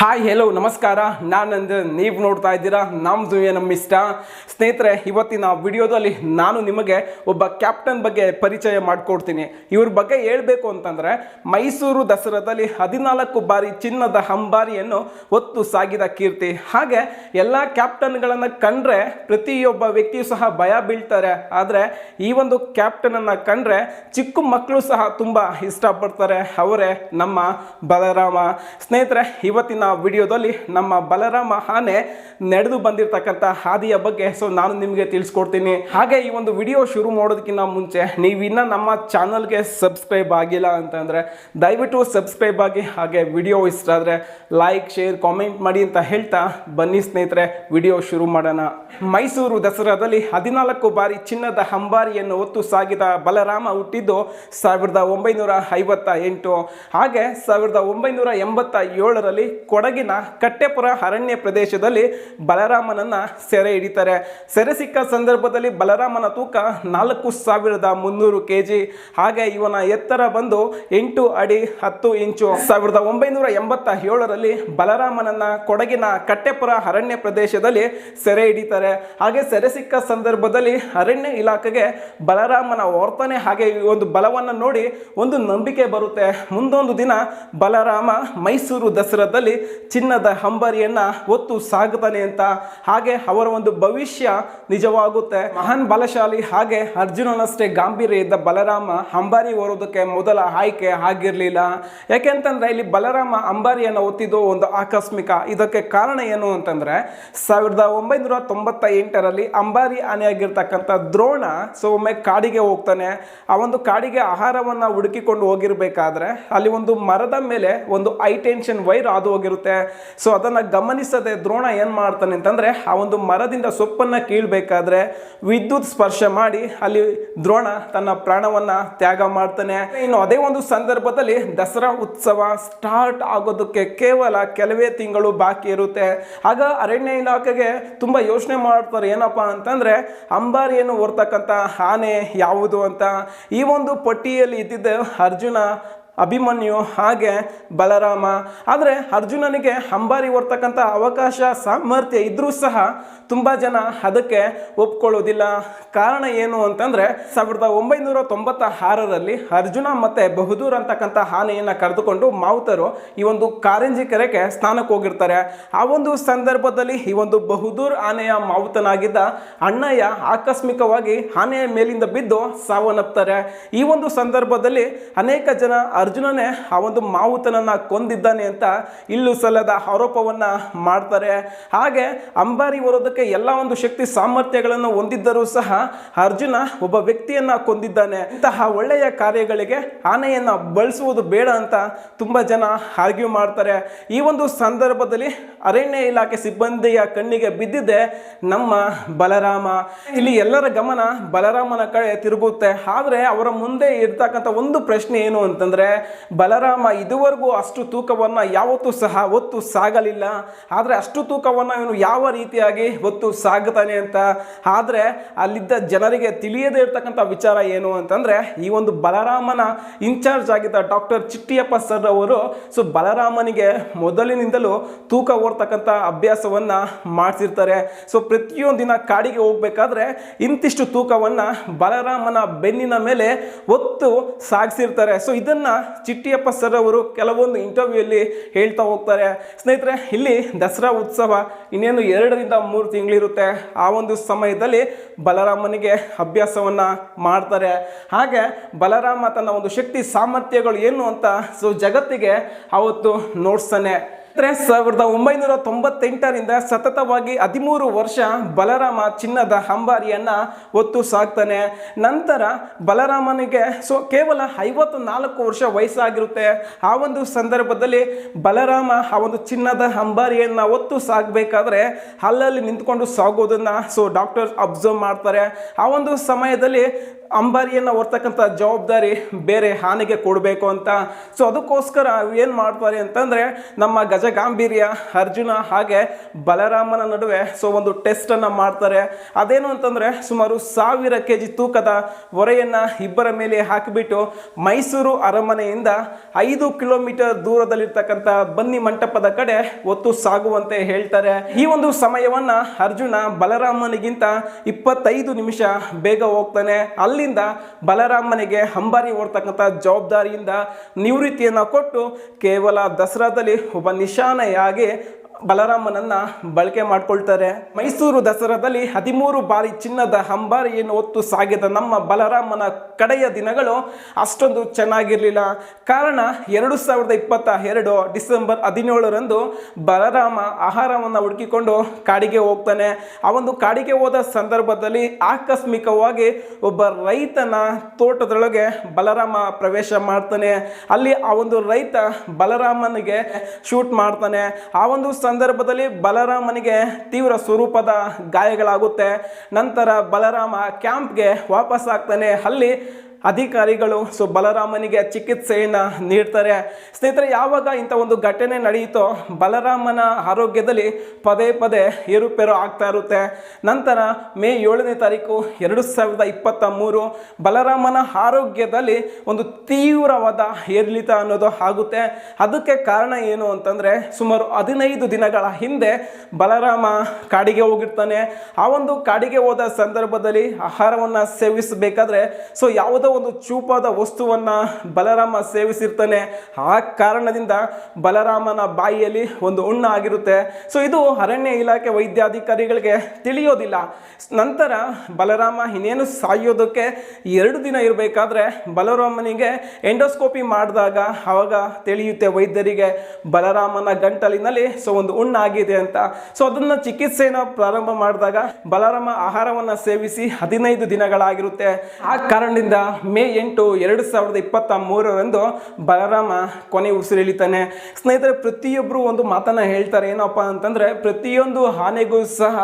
Hi hello ನಮಸ್ಕಾರ. ನಾನಂದು, ನೀವು ನೋಡ್ತಾ ಇದ್ದೀರಾ? ನಮ್ದು ನಮ್ಮ ಇಷ್ಟ? ಸ್ನೇಹಿತರೆ, ಇವತ್ತಿನ ವಿಡಿಯೋದಲ್ಲಿ ನಾನು ನಿಮಗೆ ಒಬ್ಬ ಕ್ಯಾಪ್ಟನ್ ಬಗ್ಗೆ ಪರಿಚಯ ಮಾಡಿಕೊಡ್ತೀನಿ. ಇವ್ರ ಬಗ್ಗೆ ಹೇಳಬೇಕು ಅಂತಂದರೆ, ಮೈಸೂರು ದಸರಾದಲ್ಲಿ ಹದಿನಾಲ್ಕು ಬಾರಿ ಚಿನ್ನದ ಅಂಬಾರಿಯನ್ನು ಹೊತ್ತು ಸಾಗಿದ ಕೀರ್ತಿ. ಹಾಗೆ ಎಲ್ಲ ಕ್ಯಾಪ್ಟನ್ಗಳನ್ನು ಕಂಡ್ರೆ, ಪ್ರತಿಯೊಬ್ಬ ವ್ಯಕ್ತಿಯು ಸಹ ಭಯ ಬೀಳ್ತಾರೆ. ಆದರೆ, ಈ ಒಂದು ಕ್ಯಾಪ್ಟನನ್ನು ಕಂಡ್ರೆ, ಚಿಕ್ಕ ಮಕ್ಕಳು ಸಹ ತುಂಬ ಇಷ್ಟಪಡ್ತಾರೆ. ಅವರೇ ನಮ್ಮ ಬಲರಾಮ. ಸ್ನೇಹಿತರೆ, ಇವತ್ತಿನ ವಿಡಿಯೋದಲ್ಲಿ ನಮ್ಮ ಬಲರಾಮ ಆನೆ ನಡೆದು ಬಂದಿರತಕ್ಕಂಥ ಹಾದಿಯ ಬಗ್ಗೆ ಸೊ ನಾನು ನಿಮಗೆ ತಿಳಿಸ್ಕೊಡ್ತೀನಿ. ಹಾಗೆ ಈ ಒಂದು ವಿಡಿಯೋ ಶುರು ಮಾಡೋದಕ್ಕಿಂತ ಮುಂಚೆ ನೀವು ಇನ್ನ ನಮ್ಮ ಚಾನಲ್ಗೆ ಸಬ್ಸ್ಕ್ರೈಬ್ ಆಗಿಲ್ಲ ಅಂತಂದರೆ ದಯವಿಟ್ಟು ಸಬ್ಸ್ಕ್ರೈಬ್ ಆಗಿ, ಹಾಗೆ ವಿಡಿಯೋ ಇಷ್ಟ ಆದರೆ ಲೈಕ್, ಶೇರ್, ಕಾಮೆಂಟ್ ಮಾಡಿ ಅಂತ ಹೇಳ್ತಾ ಬನ್ನಿ ಸ್ನೇಹಿತರೆ, ವಿಡಿಯೋ ಶುರು ಮಾಡೋಣ. ಮೈಸೂರು ದಸರಾದಲ್ಲಿ ಹದಿನಾಲ್ಕು ಬಾರಿ ಚಿನ್ನದ ಅಂಬಾರಿಯನ್ನು ಹೊತ್ತು ಸಾಗಿದ ಬಲರಾಮ ಹುಟ್ಟಿದ್ದು ಸಾವಿರದ ಒಂಬೈನೂರ ಐವತ್ತ ಎಂಟು. ಹಾಗೆ ಸಾವಿರದ ಒಂಬೈನೂರ ಎಂಬತ್ತ ಏಳರಲ್ಲಿ ಕೊಡಗಿನ ಕಟ್ಟೆಪುರ ಅರಣ್ಯ ಪ್ರದೇಶದಲ್ಲಿ ಬಲರಾಮನನ್ನ ಸೆರೆ ಹಿಡಿತಾರೆ. ಸೆರೆ ಸಿಕ್ಕ ಸಂದರ್ಭದಲ್ಲಿ ಬಲರಾಮನ ತೂಕ ನಾಲ್ಕು ಸಾವಿರದ ಮುನ್ನೂರು ಕೆ ಜಿ ಹಾಗೆ ಇವನ ಎತ್ತರ ಬಂದು ಎಂಟು ಅಡಿ ಹತ್ತು ಇಂಚು. ಸಾವಿರದ ಒಂಬೈನೂರ ಎಂಬತ್ತ ಏಳರಲ್ಲಿ ಬಲರಾಮನನ್ನ ಕೊಡಗಿನ ಕಟ್ಟೆಪುರ ಅರಣ್ಯ ಪ್ರದೇಶದಲ್ಲಿ ಸೆರೆ ಹಿಡಿತಾರೆ. ಹಾಗೆ ಸೆರೆ ಸಿಕ್ಕ ಸಂದರ್ಭದಲ್ಲಿ ಅರಣ್ಯ ಇಲಾಖೆಗೆ ಬಲರಾಮನ ವರ್ತನೆ ಹಾಗೆ ಒಂದು ಬಲವನ್ನು ನೋಡಿ ಒಂದು ನಂಬಿಕೆ ಬರುತ್ತೆ. ಮುಂದೊಂದು ದಿನ ಬಲರಾಮ ಮೈಸೂರು ದಸರಾದಲ್ಲಿ ಚಿನ್ನದ ಹಂಬರಿಯನ್ನ ಒತ್ತು ಸಾಗುತ್ತಾನೆ ಅಂತ. ಹಾಗೆ ಅವರ ಒಂದು ಭವಿಷ್ಯ ನಿಜವಾಗುತ್ತೆ. ಮಹಾನ್ ಬಲಶಾಲಿ ಹಾಗೆ ಅರ್ಜುನನಷ್ಟೇ ಗಾಂಭೀರ್ಯ ಇದ್ದ ಬಲರಾಮ ಅಂಬಾರಿ ಓರೋದಕ್ಕೆ ಮೊದಲ ಆಯ್ಕೆ ಆಗಿರಲಿಲ್ಲ. ಯಾಕೆಂತಂದ್ರೆ ಇಲ್ಲಿ ಬಲರಾಮ ಅಂಬಾರಿಯನ್ನು ಒತ್ತಿದ್ದು ಒಂದು ಆಕಸ್ಮಿಕ. ಇದಕ್ಕೆ ಕಾರಣ ಏನು ಅಂತಂದ್ರೆ ಸಾವಿರದ ಒಂಬೈನೂರ ತೊಂಬತ್ತ ಎಂಟರಲ್ಲಿ ಅಂಬಾರಿ ಆನೆಯಾಗಿರ್ತಕ್ಕಂಥ ದ್ರೋಣ ಸೊ ಒಮ್ಮೆ ಕಾಡಿಗೆ ಹೋಗ್ತಾನೆ. ಆ ಒಂದು ಕಾಡಿಗೆ ಆಹಾರವನ್ನ ಹುಡುಕಿಕೊಂಡು ಹೋಗಿರ್ಬೇಕಾದ್ರೆ ಅಲ್ಲಿ ಒಂದು ಮರದ ಮೇಲೆ ಒಂದು ಹೈ ಟೆನ್ಷನ್ ವೈರ್ ಹಾದು ಹೋಗಿರುತ್ತೆ. ಸೊ ಅದನ್ನು ಗಮನಿಸದೆ ದ್ರೋಣ ಏನು ಮಾಡ್ತಾನೆ ಅಂತಂದರೆ, ಆ ಒಂದು ಮರದಿಂದ ಸೊಪ್ಪನ್ನು ಕೀಳ್ಬೇಕಾದ್ರೆ ವಿದ್ಯುತ್ ಸ್ಪರ್ಶ ಮಾಡಿ ಅಲ್ಲಿ ದ್ರೋಣ ತನ್ನ ಪ್ರಾಣವನ್ನು ತ್ಯಾಗ ಮಾಡ್ತಾನೆ. ಇನ್ನು ಅದೇ ಒಂದು ಸಂದರ್ಭದಲ್ಲಿ ದಸರಾ ಉತ್ಸವ ಸ್ಟಾರ್ಟ್ ಆಗೋದಕ್ಕೆ ಕೇವಲ ಕೆಲವೇ ತಿಂಗಳು ಬಾಕಿ ಇರುತ್ತೆ. ಆಗ ಅರಣ್ಯ ಇಲಾಖೆಗೆ ತುಂಬ ಯೋಚನೆ ಮಾಡ್ತಾರೆ, ಏನಪ್ಪ ಅಂತಂದರೆ ಅಂಬಾರಿಯನ್ನು ಹೊರ್ತಕ್ಕಂಥ ಆನೆ ಯಾವುದು ಅಂತ. ಈ ಒಂದು ಪಟ್ಟಿಯಲ್ಲಿ ಇದ್ದಿದ್ದ ಅರ್ಜುನ ಅಭಿಮನ್ಯು ಹಾಗೆ ಬಲರಾಮ. ಆದರೆ ಅರ್ಜುನನಿಗೆ ಅಂಬಾರಿ ಹೊರ್ತಕ್ಕಂಥ ಅವಕಾಶ, ಸಾಮರ್ಥ್ಯ ಇದ್ದರೂ ಸಹ ತುಂಬ ಜನ ಅದಕ್ಕೆ ಒಪ್ಕೊಳ್ಳೋದಿಲ್ಲ. ಕಾರಣ ಏನು ಅಂತಂದರೆ, ಸಾವಿರದ ಒಂಬೈನೂರ ತೊಂಬತ್ತ ಆರರಲ್ಲಿ ಅರ್ಜುನ ಮತ್ತು ಬಹುದೂರ್ ಅಂತಕ್ಕಂಥ ಆನೆಯನ್ನು ಕರೆದುಕೊಂಡು ಮಾವುತರು ಈ ಒಂದು ಕಾರಂಜಿ ಕೆರೆಗೆ ಸ್ನಾನಕ್ಕೆ ಹೋಗಿರ್ತಾರೆ. ಆ ಒಂದು ಸಂದರ್ಭದಲ್ಲಿ ಈ ಒಂದು ಬಹುದೂರ್ ಆನೆಯ ಮಾವುತನಾಗಿದ್ದ ಅಣ್ಣಯ್ಯ ಆಕಸ್ಮಿಕವಾಗಿ ಆನೆಯ ಮೇಲಿಂದ ಬಿದ್ದು ಸಾವನ್ನಪ್ತಾರೆ. ಈ ಒಂದು ಸಂದರ್ಭದಲ್ಲಿ ಅನೇಕ ಜನ ಅರ್ಜುನನೇ ಆ ಒಂದು ಮಾವುತನನ್ನು ಕೊಂದಿದ್ದಾನೆ ಅಂತ ಇಲ್ಲೂ ಸಲ್ಲದ ಆರೋಪವನ್ನು ಮಾಡ್ತಾರೆ. ಹಾಗೆ ಅಂಬಾರಿ ಹೊರೋದಕ್ಕೆ ಎಲ್ಲ ಒಂದು ಶಕ್ತಿ ಸಾಮರ್ಥ್ಯಗಳನ್ನು ಹೊಂದಿದ್ದರೂ ಸಹ ಅರ್ಜುನ ಒಬ್ಬ ವ್ಯಕ್ತಿಯನ್ನು ಕೊಂದಿದ್ದಾನೆ. ಇಂತಹ ಒಳ್ಳೆಯ ಕಾರ್ಯಗಳಿಗೆ ಆನೆಯನ್ನು ಬಳಸುವುದು ಬೇಡ ಅಂತ ತುಂಬ ಜನ ಆರ್ಗ್ಯೂ ಮಾಡ್ತಾರೆ. ಈ ಒಂದು ಸಂದರ್ಭದಲ್ಲಿ ಅರಣ್ಯ ಇಲಾಖೆ ಸಿಬ್ಬಂದಿಯ ಕಣ್ಣಿಗೆ ಬಿದ್ದಿದೆ ನಮ್ಮ ಬಲರಾಮ. ಇಲ್ಲಿ ಎಲ್ಲರ ಗಮನ ಬಲರಾಮನ ಕಡೆ ತಿರುಗುತ್ತೆ. ಆದರೆ ಅವರ ಮುಂದೆ ಇರ್ತಕ್ಕಂಥ ಒಂದು ಪ್ರಶ್ನೆ ಏನು ಅಂತಂದ್ರೆ ಬಲರಾಮ, ಇದುವರೆಗೂ ಅಷ್ಟು ತೂಕವನ್ನು ಯಾವತ್ತೂ ಸಹ ಒತ್ತು ಸಾಗಲಿಲ್ಲ. ಆದರೆ ಅಷ್ಟು ತೂಕವನ್ನು ಇವನು ಯಾವ ರೀತಿಯಾಗಿ ಹೊತ್ತು ಸಾಗುತ್ತಾನೆ ಅಂತ? ಆದರೆ ಅಲ್ಲಿದ್ದ ಜನರಿಗೆ ತಿಳಿಯದೇ ಇರ್ತಕ್ಕಂಥ ವಿಚಾರ ಏನು ಅಂತಂದರೆ, ಈ ಒಂದು ಬಲರಾಮನ ಇನ್ಚಾರ್ಜ್ ಆಗಿದ್ದ ಡಾಕ್ಟರ್ ಚಿಟ್ಟಿಯಪ್ಪ ಸರ್ ಅವರು, ಸೊ ಬಲರಾಮನಿಗೆ ಮೊದಲಿನಿಂದಲೂ ತೂಕ ಓರ್ತಕ್ಕಂಥ ಅಭ್ಯಾಸವನ್ನು ಮಾಡಿಸಿರ್ತಾರೆ ಸೊ ಪ್ರತಿಯೊಂದು ಕಾಡಿಗೆ ಹೋಗ್ಬೇಕಾದ್ರೆ ಇಂತಿಷ್ಟು ತೂಕವನ್ನು ಬಲರಾಮನ ಬೆನ್ನಿನ ಮೇಲೆ ಒತ್ತು ಸಾಗಿಸಿರ್ತಾರೆ. ಸೊ ಇದನ್ನ ಚಿಟ್ಟಿಯಪ್ಪ ಸರ್ ಅವರು ಕೆಲವೊಂದು ಇಂಟರ್ವ್ಯೂಯಲ್ಲಿ ಹೇಳ್ತಾ ಹೋಗ್ತಾರೆ. ಸ್ನೇಹಿತರೆ, ಇಲ್ಲಿ ದಸರಾ ಉತ್ಸವ ಇನ್ನೇನು ಎರಡರಿಂದ ಮೂರು ತಿಂಗಳಿರುತ್ತೆ. ಆ ಒಂದು ಸಮಯದಲ್ಲಿ ಬಲರಾಮನಿಗೆ ಅಭ್ಯಾಸವನ್ನ ಮಾಡ್ತಾರೆ. ಹಾಗೆ ಬಲರಾಮ ತನ್ನ ಒಂದು ಶಕ್ತಿ ಸಾಮರ್ಥ್ಯಗಳು ಏನು ಅಂತ ಸೊ ಜಗತ್ತಿಗೆ ಅವತ್ತು ನೋಡ್ತಾನೆ ಅಂದರೆ ಸಾವಿರದ ಒಂಬೈನೂರ ತೊಂಬತ್ತೆಂಟರಿಂದ ಸತತವಾಗಿ ಹದಿಮೂರು ವರ್ಷ ಬಲರಾಮ ಚಿನ್ನದ ಅಂಬಾರಿಯನ್ನು ಹೊತ್ತು ಸಾಕ್ತಾನೆ. ನಂತರ ಬಲರಾಮನಿಗೆ ಸೊ ಕೇವಲ ಐವತ್ತು ನಾಲ್ಕು ವರ್ಷ ವಯಸ್ಸಾಗಿರುತ್ತೆ. ಆ ಒಂದು ಸಂದರ್ಭದಲ್ಲಿ ಬಲರಾಮ ಆ ಒಂದು ಚಿನ್ನದ ಅಂಬಾರಿಯನ್ನು ಹೊತ್ತು ಸಾಕಬೇಕಾದ್ರೆ ಅಲ್ಲಲ್ಲಿ ನಿಂತ್ಕೊಂಡು ಸಾಗೋದನ್ನ ಸೊ ಡಾಕ್ಟರ್ಸ್ ಅಬ್ಸರ್ವ್ ಮಾಡ್ತಾರೆ. ಆ ಒಂದು ಸಮಯದಲ್ಲಿ ಅಂಬಾರಿಯನ್ನು ಹೊರ್ತಕ್ಕಂಥ ಜವಾಬ್ದಾರಿ ಬೇರೆ ಹಾನಿಗೆ ಕೊಡಬೇಕು ಅಂತ. ಸೊ ಅದಕ್ಕೋಸ್ಕರ ಏನು ಮಾಡ್ತಾರೆ ಅಂತಂದರೆ ನಮ್ಮ ಗಜಗಾಂಭೀರ್ಯ ಅರ್ಜುನ ಹಾಗೆ ಬಲರಾಮನ ನಡುವೆ ಸೊ ಒಂದು ಟೆಸ್ಟನ್ನು ಮಾಡ್ತಾರೆ. ಅದೇನು ಅಂತಂದರೆ ಸುಮಾರು ಸಾವಿರ ಕೆ ಜಿ ತೂಕದ ಹೊರೆಯನ್ನು ಇಬ್ಬರ ಮೇಲೆ ಹಾಕಿಬಿಟ್ಟು ಮೈಸೂರು ಅರಮನೆಯಿಂದ ಐದು ಕಿಲೋಮೀಟರ್ ದೂರದಲ್ಲಿರ್ತಕ್ಕಂಥ ಬನ್ನಿ ಮಂಟಪದ ಕಡೆ ಒತ್ತು ಸಾಗುವಂತೆ ಹೇಳ್ತಾರೆ. ಈ ಒಂದು ಸಮಯವನ್ನು ಅರ್ಜುನ ಬಲರಾಮನಿಗಿಂತ ಇಪ್ಪತ್ತೈದು ನಿಮಿಷ ಬೇಗ ಹೋಗ್ತಾನೆ. ಅಲ್ಲಿಂದ ಬಲರಾಮನಿಗೆ ಅಂಬಾರಿ ಓಡ್ತಕ್ಕಂಥ ಜವಾಬ್ದಾರಿಯಿಂದ ನಿವೃತ್ತಿಯನ್ನು ಕೊಟ್ಟು ಕೇವಲ ದಸರಾದಲ್ಲಿ ಒಬ್ಬ ನಿಶಾನೆಯಾಗಿ ಬಲರಾಮನನ್ನ ಬಳಕೆ ಮಾಡ್ಕೊಳ್ತಾರೆ. ಮೈಸೂರು ದಸರಾದಲ್ಲಿ ಹದಿಮೂರು ಬಾರಿ ಚಿನ್ನದ ಅಂಬಾರಿಯನ್ನು ಹೊತ್ತು ಸಾಗಿದ ನಮ್ಮ ಬಲರಾಮನ ಕಡೆಯ ದಿನಗಳು ಅಷ್ಟೊಂದು ಚೆನ್ನಾಗಿರಲಿಲ್ಲ. ಕಾರಣ ಎರಡು ಸಾವಿರದ ಇಪ್ಪತ್ತ ಎರಡು ಡಿಸೆಂಬರ್ ಹದಿನೇಳರಂದು ಬಲರಾಮ ಆಹಾರವನ್ನು ಹುಡುಕಿಕೊಂಡು ಕಾಡಿಗೆ ಹೋಗ್ತಾನೆ. ಆ ಒಂದು ಕಾಡಿಗೆ ಹೋದ ಸಂದರ್ಭದಲ್ಲಿ ಆಕಸ್ಮಿಕವಾಗಿ ಒಬ್ಬ ರೈತನ ತೋಟದೊಳಗೆ ಬಲರಾಮ ಪ್ರವೇಶ ಮಾಡ್ತಾನೆ. ಅಲ್ಲಿ ಆ ಒಂದು ರೈತ ಬಲರಾಮನಿಗೆ ಶೂಟ್ ಮಾಡ್ತಾನೆ. ಆ ಒಂದು ಸಂದರ್ಭದಲ್ಲಿ ಬಲರಾಮನಿಗೆ ತೀವ್ರ ಸ್ವರೂಪದ ಗಾಯಗಳಾಗುತ್ತೆ. ನಂತರ ಬಲರಾಮ ಕ್ಯಾಂಪ್ಗೆ ವಾಪಸ್ ಆಗ್ತಾನೆ ಅಲ್ಲಿ ಅಧಿಕಾರಿಗಳು, ಸೊ ಬಲರಾಮನಿಗೆ ಚಿಕಿತ್ಸೆಯನ್ನು ನೀಡ್ತಾರೆ. ಸ್ನೇಹಿತರೆ, ಯಾವಾಗ ಇಂಥ ಒಂದು ಘಟನೆ ನಡೆಯಿತೋ ಬಲರಾಮನ ಆರೋಗ್ಯದಲ್ಲಿ ಪದೇ ಪದೇ ಏರುಪೇರು ಆಗ್ತಾ ಇರುತ್ತೆ. ನಂತರ ಮೇ ಏಳನೇ ತಾರೀಕು ಎರಡು ಸಾವಿರದ ಇಪ್ಪತ್ತ ಮೂರು ಬಲರಾಮನ ಆರೋಗ್ಯದಲ್ಲಿ ಒಂದು ತೀವ್ರವಾದ ಏರಿಳಿತ ಅನ್ನೋದು ಆಗುತ್ತೆ. ಅದಕ್ಕೆ ಕಾರಣ ಏನು ಅಂತಂದರೆ, ಸುಮಾರು ಹದಿನೈದು ದಿನಗಳ ಹಿಂದೆ ಬಲರಾಮ ಕಾಡಿಗೆ ಹೋಗಿರ್ತಾನೆ. ಆ ಒಂದು ಕಾಡಿಗೆ ಹೋದ ಸಂದರ್ಭದಲ್ಲಿ ಆಹಾರವನ್ನು ಸೇವಿಸಬೇಕಾದ್ರೆ, ಸೊ ಯಾವುದೋ ಒಂದು ಚೂಪಾದ ವಸ್ತುವನ್ನು ಬಲರಾಮ ಸೇವಿಸಿರ್ತಾನೆ. ಆ ಕಾರಣದಿಂದ ಬಲರಾಮನ ಬಾಯಿಯಲ್ಲಿ ಒಂದು ಹುಣ್ಣ ಆಗಿರುತ್ತೆ. ಸೊ ಇದು ಅರಣ್ಯ ಇಲಾಖೆ ವೈದ್ಯಾಧಿಕಾರಿಗಳಿಗೆ ತಿಳಿಯೋದಿಲ್ಲ. ನಂತರ ಬಲರಾಮ ಇನ್ನೇನು ಸಾಯೋದಕ್ಕೆ ಎರಡು ದಿನ ಇರಬೇಕಾದ್ರೆ ಬಲರಾಮನಿಗೆ ಎಂಡೋಸ್ಕೋಪಿ ಮಾಡಿದಾಗ ಆವಾಗ ತಿಳಿಯುತ್ತೆ ವೈದ್ಯರಿಗೆ ಬಲರಾಮನ ಗಂಟಲಿನಲ್ಲಿ ಸೊ, ಒಂದು ಹುಣ್ಣ ಆಗಿದೆ ಅಂತ. ಸೊ ಅದನ್ನು ಚಿಕಿತ್ಸೆನ ಪ್ರಾರಂಭ ಮಾಡಿದಾಗ ಬಲರಾಮ ಆಹಾರವನ್ನು ಸೇವಿಸಿ ಹದಿನೈದು ದಿನಗಳಾಗಿರುತ್ತೆ. ಆ ಕಾರಣದಿಂದ ಮೇ ಎಂಟು ಎರಡು ಸಾವಿರದ ಇಪ್ಪತ್ತ ಮೂರರಂದು ಬಲರಾಮ ಕೊನೆ ಉಸಿರೆಳಿತಾನೆ ಸ್ನೇಹಿತರೆ ಪ್ರತಿಯೊಬ್ಬರು ಒಂದು ಮಾತನ್ನು ಹೇಳ್ತಾರೆ. ಏನಪ್ಪ ಅಂತಂದರೆ, ಪ್ರತಿಯೊಂದು ಆನೆಗೂ ಸಹ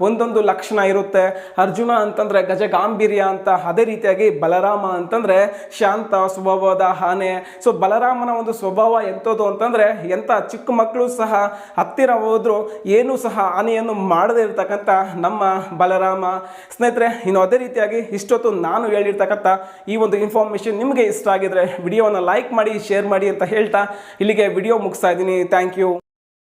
ಒಂದೊಂದು ಲಕ್ಷಣ ಇರುತ್ತೆ. ಅರ್ಜುನ ಅಂತಂದ್ರೆ ಗಜಗಾಂಭೀರ್ಯ ಅಂತ ಅದೇ ರೀತಿಯಾಗಿ ಬಲರಾಮ ಅಂತಂದರೆ ಶಾಂತ ಸ್ವಭಾವದ ಆನೆ ಸೊ ಬಲರಾಮನ ಒಂದು ಸ್ವಭಾವ ಎಂಥದ್ದು ಅಂತಂದರೆ, ಎಂಥ ಚಿಕ್ಕ ಮಕ್ಕಳು ಸಹ ಹತ್ತಿರ ಹೋದರೂ ಏನೂ ಸಹ ಹಾನಿಯನ್ನು ಮಾಡದೇ ಇರತಕ್ಕಂಥ ನಮ್ಮ ಬಲರಾಮ. ಸ್ನೇಹಿತರೆ, ಇನ್ನು ಅದೇ ರೀತಿಯಾಗಿ ಇಷ್ಟೊತ್ತು ನಾನು ಹೇಳಿರ್ತಕ್ಕಂಥ ಈ ಒಂದು ಇನ್ಫಾರ್ಮೇಷನ್ ನಿಮಗೆ ಇಷ್ಟ ಆಗಿದ್ರೆ ವಿಡಿಯೋವನ್ನು ಲೈಕ್ ಮಾಡಿ ಶೇರ್ ಮಾಡಿ ಅಂತ ಹೇಳ್ತಾ ಇಲ್ಲಿಗೆ ವಿಡಿಯೋ ಮುಗಿಸ್ತಾ ಇದ್ದೀನಿ. Thank you